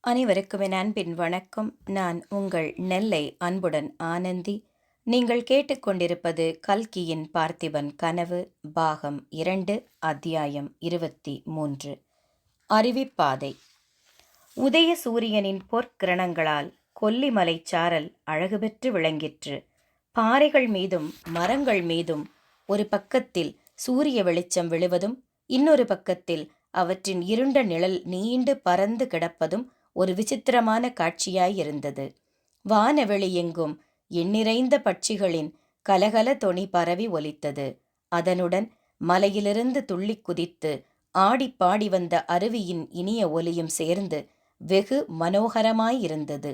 அனைவருக்கும் என் அன்பின் வணக்கம். நான் உங்கள் நெல்லை அன்புடன் ஆனந்தி. நீங்கள் கேட்டுக்கொண்டிருப்பது கல்கியின் பார்த்திபன் கனவு பாகம் இரண்டு அத்தியாயம் இருபத்தி மூன்று. அறிவிப்பாதை. உதய சூரியனின் பொற்கிரணங்களால் கொல்லிமலை சாரல் அழகு பெற்று விளங்கிற்று. பாறைகள் மீதும் மரங்கள் மீதும் ஒரு பக்கத்தில் சூரிய வெளிச்சம் விழுவதும் இன்னொரு பக்கத்தில் அவற்றின் இருண்ட நிழல் நீண்டு பறந்து கிடப்பதும் ஒரு விசித்திரமான காட்சியாயிருந்தது. வானவெளி எங்கும் எண்ணிறைந்த பட்சிகளின் கலகல தொனி பரவி ஒலித்தது. அதனுடன் மலையிலிருந்து துள்ளிக் குதித்து ஆடிப்பாடி வந்த அருவியின் இனிய ஒலியும் சேர்ந்து வெகு மனோகரமாயிருந்தது.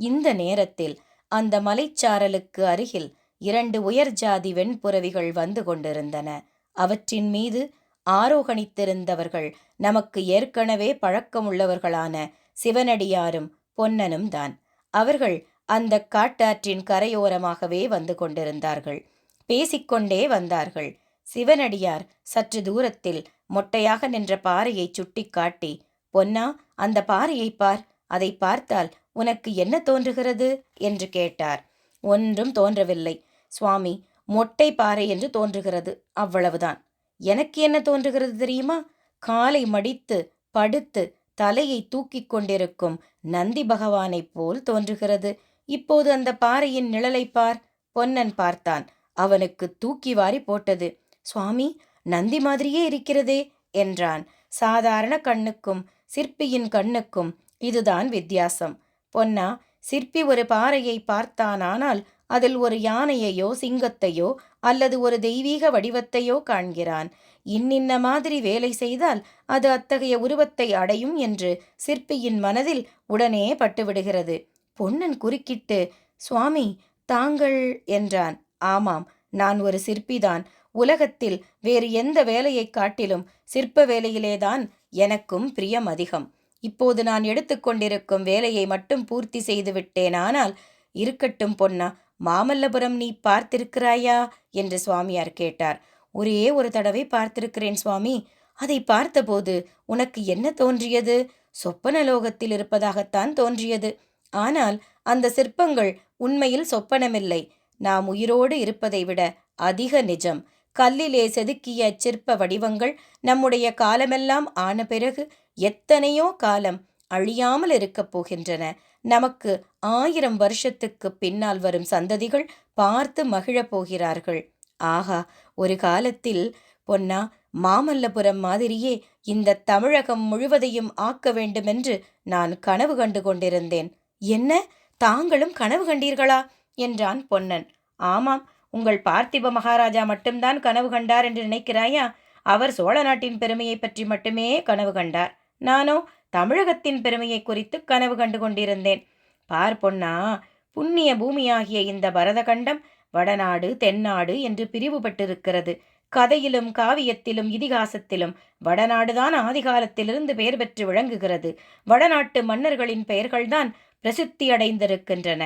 இந்த நேரத்தில் அந்த மலைச்சாரலுக்கு அருகில் இரண்டு உயர் ஜாதி வெண்புறவிகள் வந்து கொண்டிருந்தன. அவற்றின் மீது ஆரோகணித்திருந்தவர்கள் நமக்கு ஏற்கனவே பழக்கமுள்ளவர்களான சிவனடியாரும் பொன்னனும் தான். அவர்கள் அந்த காட்டாற்றின் கரையோரமாகவே வந்து கொண்டிருந்தார்கள். பேசிக்கொண்டே வந்தார்கள். சிவனடியார் சற்று தூரத்தில் மொட்டையாக நின்ற பாறையை சுட்டிக்காட்டி பொன்னா அந்த பாறையை பார். அதை பார்த்தால் உனக்கு என்ன தோன்றுகிறது? என்று கேட்டார். ஒன்றும் தோன்றவில்லை. சுவாமி மொட்டை பாறை என்று தோன்றுகிறது. அவ்வளவுதான். எனக்கு என்ன தோன்றுகிறது தெரியுமா? காலை மடித்து படுத்து தலையை தூக்கிக் கொண்டிருக்கும் நந்தி பகவானைப் போல் தோன்றுகிறது. இப்போது அந்த பாறையின் நிழலை பார். பொன்னன் பார்த்தான். அவனுக்கு தூக்கி வாரி போட்டது. சுவாமி நந்தி மாதிரியே இருக்கிறதே என்றான். சாதாரண கண்ணுக்கும் சிற்பியின் கண்ணுக்கும் இதுதான் வித்தியாசம். பொன்னா சிற்பி ஒரு பாறையை பார்த்தானானால் அதில் ஒரு யானையையோ சிங்கத்தையோ அல்லது ஒரு தெய்வீக வடிவத்தையோ காண்கிறான். இன்னின்ன மாதிரி வேலை செய்தால் அது அத்தகைய உருவத்தை அடையும் என்று சிற்பியின் மனதில் உடனே பட்டுவிடுகிறது. பொன்னன் குறுக்கிட்டு சுவாமி தாங்கள் என்றான். ஆமாம் நான் ஒரு சிற்பிதான். உலகத்தில் வேறு எந்த வேலையைக் காட்டிலும் சிற்ப வேலையிலேதான் எனக்கும் பிரியம் அதிகம். இப்போது நான் எடுத்துக்கொண்டிருக்கும் வேலையை மட்டும் பூர்த்தி செய்து விட்டேனானால் இருக்கட்டும் பொன்னா மாமல்லபுரம் நீ பார்த்திருக்கிறாயா? என்று சுவாமியார் கேட்டார். ஒரே ஒரு தடவை பார்த்திருக்கிறேன் சுவாமி. அதை பார்த்தபோது உனக்கு என்ன தோன்றியது? சொப்பனலோகத்தில் இருப்பதாகத்தான் தோன்றியது. ஆனால் அந்த சிற்பங்கள் உண்மையில் சொப்பனமில்லை. நாம் உயிரோடு இருப்பதை விட அதிக நிஜம். கல்லிலே செதுக்கிய சிற்ப வடிவங்கள் நம்முடைய காலமெல்லாம் ஆன பிறகு எத்தனையோ காலம் அழியாமல் இருக்கப் போகின்றன. நமக்கு ஆயிரம் வருஷத்துக்கு பின்னால் வரும் சந்ததிகள் பார்த்து மகிழப் போகிறார்கள். ஆகா ஒரு காலத்தில் பொன்னா மாமல்லபுரம் மாதிரியே இந்த தமிழகம் முழுவதையும் ஆக்க வேண்டுமென்று நான் கனவு கண்டு கொண்டிருந்தேன். என்ன? தாங்களும் கனவு கண்டீர்களா? என்றான் பொன்னன். ஆமாம் உங்கள் பார்த்திப மகாராஜா மட்டும்தான் கனவு கண்டார் என்று நினைக்கிறாயா? அவர் சோழ நாட்டின் பெருமையை பற்றி மட்டுமே கனவு கண்டார். நானோ தமிழகத்தின் பெருமையை குறித்து கனவு கண்டு கொண்டிருந்தேன். பார் பொன்னா புண்ணிய பூமியாகிய இந்த பரதகண்டம் வடநாடு தென்னாடு என்று பிரிவுபட்டிருக்கிறது. கதையிலும் காவியத்திலும் இதிகாசத்திலும் வடநாடுதான் ஆதிகாலத்திலிருந்து பெயர் பெற்று விளங்குகிறது. வடநாட்டு மன்னர்களின் பெயர்கள்தான் பிரசித்தி அடைந்திருக்கின்றன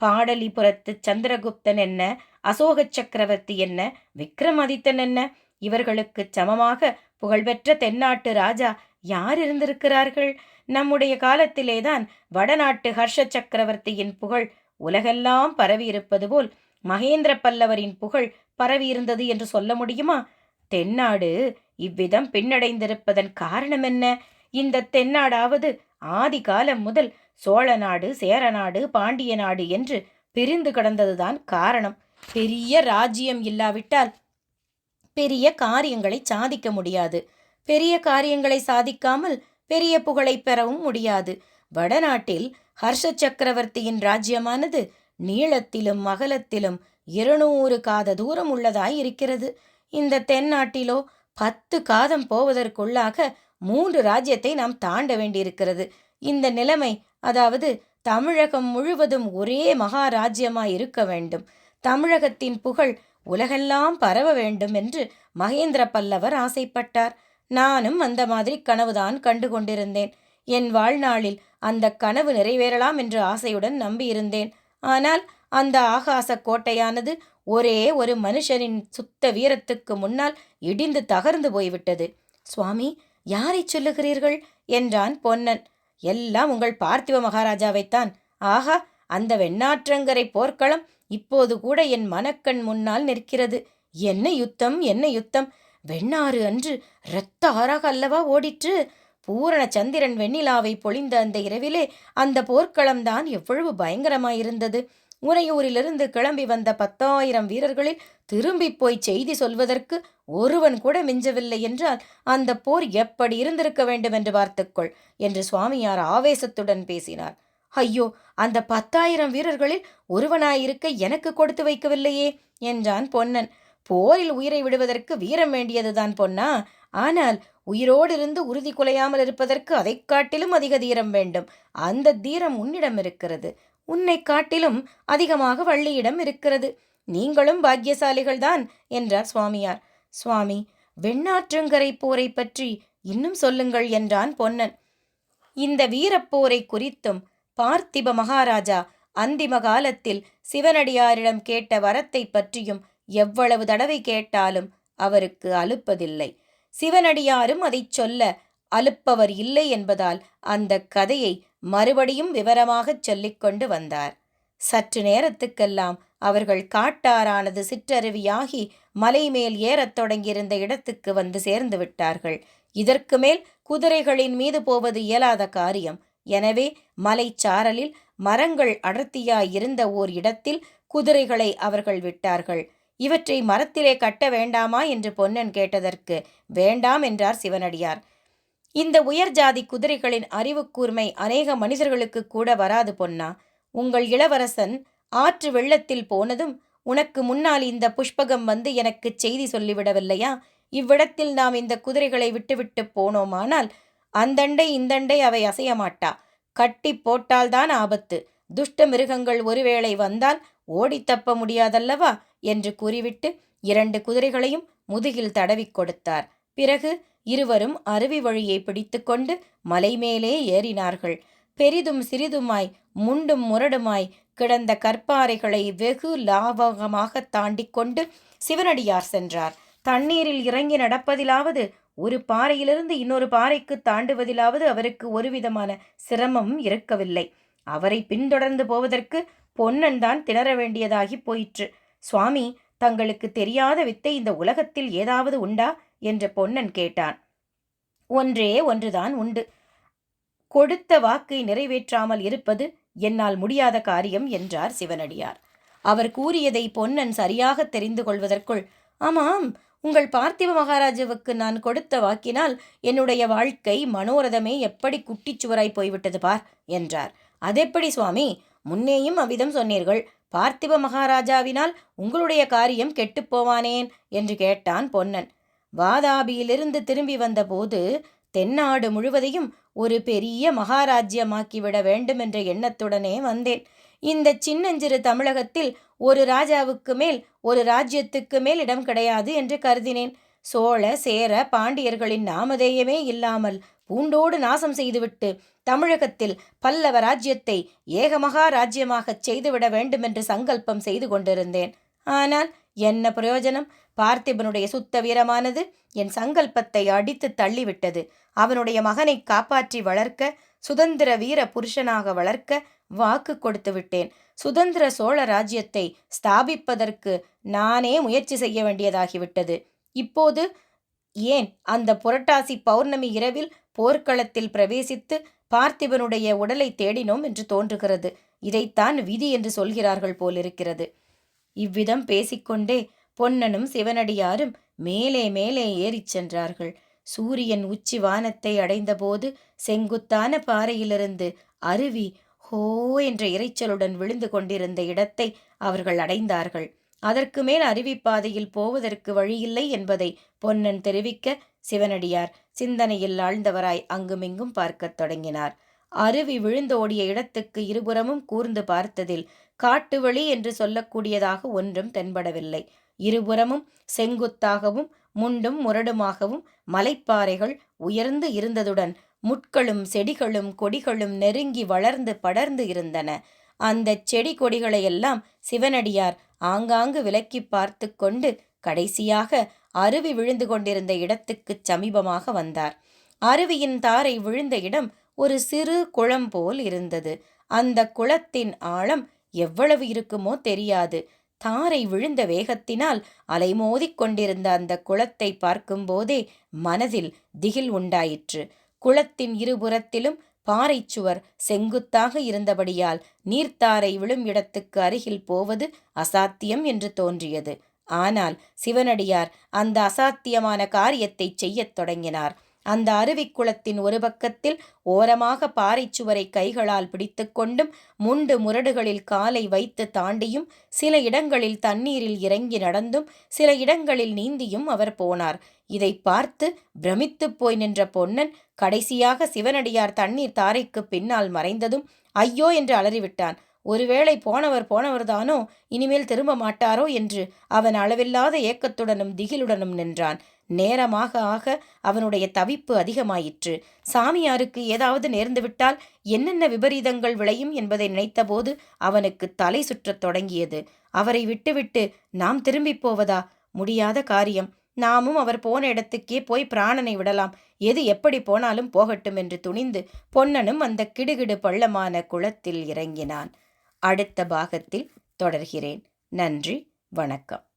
பாடலிபுரத்து சந்திரகுப்தன் என்ன? அசோக சக்கரவர்த்தி என்ன? விக்ரமாதித்தன் என்ன? இவர்களுக்கு சமமாக புகழ்பெற்ற தென்னாட்டு ராஜா யார் இருந்திருக்கிறார்கள்? நம்முடைய காலத்திலேதான் வடநாட்டு ஹர்ஷ சக்கரவர்த்தியின் புகழ் உலகெல்லாம் பரவியிருப்பது போல் மகேந்திர பல்லவரின் புகழ் பரவியிருந்தது என்று சொல்ல முடியுமா? தென்னாடு இவ்விதம் பின்னடைந்திருப்பதன் காரணம் என்ன? இந்த தென்னாடாவது ஆதி காலம் முதல் சோழ நாடு சேரநாடு பாண்டிய நாடு என்று பிரிந்து கிடந்ததுதான் காரணம். பெரிய ராஜ்யம் இல்லாவிட்டால் பெரிய காரியங்களை சாதிக்க முடியாது. பெரிய காரியங்களை சாதிக்காமல் பெரிய புகழை பெறவும் முடியாது. வடநாட்டில் ஹர்ஷ சக்கரவர்த்தியின் ராஜ்யமானது நீளத்திலும் அகலத்திலும் இருநூறு காத தூரம் உள்ளதாய் இருக்கிறது. இந்த தென்னாட்டிலோ பத்து காதம் போவதற்குள்ளாக மூன்று ராஜ்யத்தை நாம் தாண்ட வேண்டியிருக்கிறது. இந்த நிலைமை அதாவது தமிழகம் முழுவதும் ஒரே மகாராஜ்யமாய் இருக்க வேண்டும். தமிழகத்தின் புகழ் உலகெல்லாம் பரவ வேண்டும் என்று மகேந்திர பல்லவர் ஆசைப்பட்டார். நானும் அந்த மாதிரி கனவுதான் கண்டு கொண்டிருந்தேன். என் வாழ்நாளில் அந்த கனவு நிறைவேறலாம் என்று ஆசையுடன் நம்பியிருந்தேன். ஆனால் அந்த ஆகாச கோட்டையானது ஒரே ஒரு மனுஷனின் சுத்த வீரத்துக்கு முன்னால் இடிந்து தகர்ந்து போய்விட்டது. சுவாமி யாரை சொல்லுகிறீர்கள்? என்றான் பொன்னன். எல்லாம் உங்கள் பார்த்திவ மகாராஜாவைத்தான். ஆஹா அந்த வெண்ணாற்றங்கரை போர்க்களம் இப்போது கூட என் மனக்கண் முன்னால் நிற்கிறது. என்ன யுத்தம் என்ன யுத்தம்? வெண்ணாறு அன்று இரத்த ஆறாக அல்லவா ஓடிற்று? பூரண சந்திரன் வெண்ணிலாவை பொழிந்த அந்த இரவிலே அந்த போர்க்களம்தான் எவ்வளவு பயங்கரமாயிருந்தது. உறையூரிலிருந்து கிளம்பி வந்த பத்தாயிரம் வீரர்களில் திரும்பி போய் செய்தி சொல்வதற்கு ஒருவன் கூட மிஞ்சவில்லை என்றால் அந்த போர் எப்படி இருந்திருக்க வேண்டும் என்று பார்த்துக்கொள் என்று சுவாமியார் ஆவேசத்துடன் பேசினார். ஐயோ அந்த பத்தாயிரம் வீரர்களில் ஒருவனாயிருக்க எனக்கு கொடுத்து வைக்கவில்லையே என்றான் பொன்னன். போரில் உயிரை விடுவதற்கு வீரம் வேண்டியதுதான் பொன்னா. ஆனால் உயிரோடு இருந்து உறுதி குலையாமல் இருப்பதற்கு அதைக் காட்டிலும் அதிக தீரம் வேண்டும். அந்த தீரம் உன்னிடம் இருக்கிறது. உன்னை காட்டிலும் அதிகமாக வள்ளியிடம் இருக்கிறது. நீங்களும் பாக்கியசாலிகள்தான் என்றார் சுவாமியார். சுவாமி வெண்ணாற்றுங்கரை போரை பற்றி இன்னும் சொல்லுங்கள் என்றான் பொன்னன். இந்த வீரப்போரை குறித்தும் பார்த்திப மகாராஜா அந்திம காலத்தில் சிவனடியாரிடம் கேட்ட வரத்தை பற்றியும் எவ்வளவு தடவை கேட்டாலும் அவருக்கு அலுப்பதில்லை. சிவனடியாரும் அதைச் சொல்ல அலுப்பவர் இல்லை என்பதால் அந்த கதையை மறுபடியும் விவரமாகச் சொல்லிக்கொண்டு வந்தார். சற்று நேரத்துக்கெல்லாம் அவர்கள் காட்டாரானது சிற்றருவியாகி மலை மேல் ஏறத் தொடங்கியிருந்த இடத்துக்கு வந்து சேர்ந்து விட்டார்கள். இதற்கு மேல் குதிரைகளின் மீது போவது இயலாத காரியம். எனவே மலைச்சாரலில் மரங்கள் அடர்த்தியாய் இருந்த ஓர் இடத்தில் குதிரைகளை அவர்கள் விட்டார்கள். இவற்றை மரத்திலே கட்ட வேண்டாமா? என்று பொன்னன் கேட்டதற்கு வேண்டாம் என்றார் சிவனடியார். இந்த உயர் ஜாதி குதிரைகளின் அறிவுக்கூர்மை அநேக மனிதர்களுக்கு கூட வராது பொன்னா. உங்கள் இளவரசன் ஆற்று வெள்ளத்தில் போனதும் உனக்கு முன்னால் இந்த புஷ்பகம் வந்து எனக்கு செய்தி சொல்லிவிடவில்லையா? இவ்விடத்தில் நாம் இந்த குதிரைகளை விட்டுவிட்டு போனோமானால் அந்தண்டை இந்தண்டை அவை அசைய மாட்டா கட்டி போட்டால்தான் ஆபத்து. துஷ்ட மிருகங்கள் ஒருவேளை வந்தால் ஓடி தப்ப முடியாதல்லவா? என்று கூறிவிட்டு இரண்டு குதிரைகளையும் முதுகில் தடவிக் கொடுத்தார். பிறகு இருவரும் அருவி வழியை பிடித்துக்கொண்டு மலை மேலே ஏறினார்கள். பெரிதும் சிறிதுமாய் முண்டும் முரடுமாய் கிடந்த கற்பாறைகளை வெகு லாவகமாக தாண்டி கொண்டு சிவனடியார் சென்றார். தண்ணீரில் இறங்கி நடப்பதிலாவது ஒரு பாறையிலிருந்து இன்னொரு பாறைக்கு தாண்டுவதிலாவது அவருக்கு ஒருவிதமான சிரமம் இருக்கவில்லை. அவரை பின்தொடர்ந்து போவதற்கு பொன்னன் தான் திணற வேண்டியதாகி போயிற்று. சுவாமி தங்களுக்கு தெரியாத வித்தை இந்த உலகத்தில் ஏதாவது உண்டா? என்று பொன்னன் கேட்டான். ஒன்றே ஒன்றுதான் உண்டு. கொடுத்த வாக்கை நிறைவேற்றாமல் இருப்பது என்னால் முடியாத காரியம் என்றார் சிவனடியார். அவர் கூறியதை பொன்னன் சரியாக தெரிந்து கொள்வதற்குள் ஆமாம் உங்கள் பார்த்திவ மகாராஜாவுக்கு நான் கொடுத்த வாக்கினால் என்னுடைய வாழ்க்கை மனோரதமே எப்படி குட்டிச்சுவராய் போய்விட்டது பார் என்றார். அதெப்படி சுவாமி முன்னேயும் அவ்விதம் சொன்னீர்கள். பார்த்திப மகாராஜாவினால் உங்களுடைய காரியம் கெட்டுப்போவானேன் என்று கேட்டான் பொன்னன். வாதாபியிலிருந்து திரும்பி வந்தபோது தென்னாடு முழுவதையும் ஒரு பெரிய மகாராஜ்யமாக்கிவிட வேண்டும் என்ற எண்ணத்துடனே வந்தேன். இந்த சின்னஞ்சிறு தமிழகத்தில் ஒரு ராஜாவுக்கு மேல் ஒரு ராஜ்யத்துக்கு மேல் இடம் கிடையாது என்று கருதினேன். சோழ சேர பாண்டியர்களின் நாமதேயமே இல்லாமல் பூண்டோடு நாசம் செய்துவிட்டு தமிழகத்தில் பல்லவ ராஜ்யத்தை ஏகமகா ராஜ்யமாகச் செய்துவிட வேண்டுமென்று சங்கல்பம் செய்து கொண்டிருந்தேன். ஆனால் என்ன பிரயோஜனம்? பார்த்திபனுடைய சுத்த வீரமானது என் சங்கல்பத்தை அடித்து தள்ளிவிட்டது. அவனுடைய மகனை காப்பாற்றி வளர்க்க சுதந்திர வீர புருஷனாக வளர்க்க வாக்கு கொடுத்து விட்டேன். சுதந்திர சோழ ராஜ்யத்தை ஸ்தாபிப்பதற்கு நானே முயற்சி செய்ய வேண்டியதாகிவிட்டது. இப்போது ஏன் அந்த புரட்டாசி பௌர்ணமி இரவில் போர்க்களத்தில் பிரவேசித்து பார்த்திபனுடைய உடலை தேடினோம் என்று தோன்றுகிறது. இதைத்தான் விதி என்று சொல்கிறார்கள் போலிருக்கிறது. இவ்விதம் பேசிக்கொண்டே பொன்னனும் சிவனடியாரும் மேலே மேலே ஏறிச் சென்றார்கள். சூரியன் உச்சி வானத்தை அடைந்தபோது செங்குத்தான பாறையிலிருந்து அருவி ஹோ என்ற இரைச்சலுடன் விழுந்து கொண்டிருந்த இடத்தை அவர்கள் அடைந்தார்கள். அதற்கு மேல் அருவிப்பாதையில் போவதற்கு வழியில்லை என்பதை பொன்னன் தெரிவிக்க சிவனடியார் சிந்தனையில் ஆழ்ந்தவராய் அங்குமிங்கும் பார்க்கத் தொடங்கினார். அருவி விழுந்தோடிய இடத்துக்கு இருபுறமும் கூர்ந்து பார்த்ததில் காட்டுவழி என்று சொல்லக்கூடியதாக ஒன்றும் தென்படவில்லை. இருபுறமும் செங்குத்தாகவும் முண்டும் முரடுமாகவும் மலைப்பாறைகள் உயர்ந்து இருந்ததுடன் முட்களும் செடிகளும் கொடிகளும் நெருங்கி வளர்ந்து படர்ந்து இருந்தன. அந்த செடி கொடிகளையெல்லாம் சிவனடியார் ஆங்காங்கு விலக்கி பார்த்து கொண்டு கடைசியாக அருவி விழுந்து கொண்டிருந்த இடத்துக்குச் சமீபமாக வந்தார். அருவியின் தாரை விழுந்த இடம் ஒரு சிறு குளம் போல் இருந்தது. அந்த குளத்தின் ஆழம் எவ்வளவு இருக்குமோ தெரியாது. தாரை விழுந்த வேகத்தினால் அலைமோதிக் கொண்டிருந்த அந்த குளத்தை பார்க்கும்போதே மனதில் திகில் உண்டாயிற்று. குளத்தின் இருபுறத்திலும் பாறைச்சுவர் செங்குத்தாக இருந்தபடியால் நீர்த்தாரை விழும் இடத்துக்கு அருகில் போவது அசாத்தியம் என்று தோன்றியது. ஆனால் சிவனடியார் அந்த அசாத்தியமான காரியத்தை செய்யத் தொடங்கினார். அந்த அருவிக்குளத்தின் ஒரு பக்கத்தில் ஓரமாக பாறைச்சுவரை கைகளால் பிடித்துக்கொண்டும் முண்டு முரடுகளில் காலை வைத்து தாண்டியும் சில இடங்களில் தண்ணீரில் இறங்கி நடந்தும் சில இடங்களில் நீந்தியும் அவர் போனார். இதை பார்த்து பிரமித்துப் போய் நின்ற பொன்னன் கடைசியாக சிவனடியார் தண்ணீர் தாரைக்கு பின்னால் மறைந்ததும் ஐயோ என்று அலறிவிட்டான். ஒருவேளை போனவர் போனவர்தானோ இனிமேல் திரும்ப மாட்டாரோ? என்று அவன் அளவில்லாத ஏக்கத்துடனும் திகிலுடனும் நின்றான். நேரமாக ஆக அவனுடைய தவிப்பு அதிகமாயிற்று. சாமியாருக்கு ஏதாவது நேர்ந்துவிட்டால் என்னென்ன விபரீதங்கள் விளையும் என்பதை நினைத்தபோது அவனுக்கு தலை சுற்றத் தொடங்கியது. அவரை விட்டுவிட்டு நாம் திரும்பிப் போவதா? முடியாத காரியம். நாமும் அவர் போன இடத்துக்கே போய் பிராணனை விடலாம். எது எப்படி போனாலும் போகட்டும் என்று துணிந்து பொன்னனும் அந்த கிடுகிடு பள்ளமான குளத்தில் இறங்கினான். அடுத்த பாகத்தில் தொடர்கிறேன். நன்றி வணக்கம்.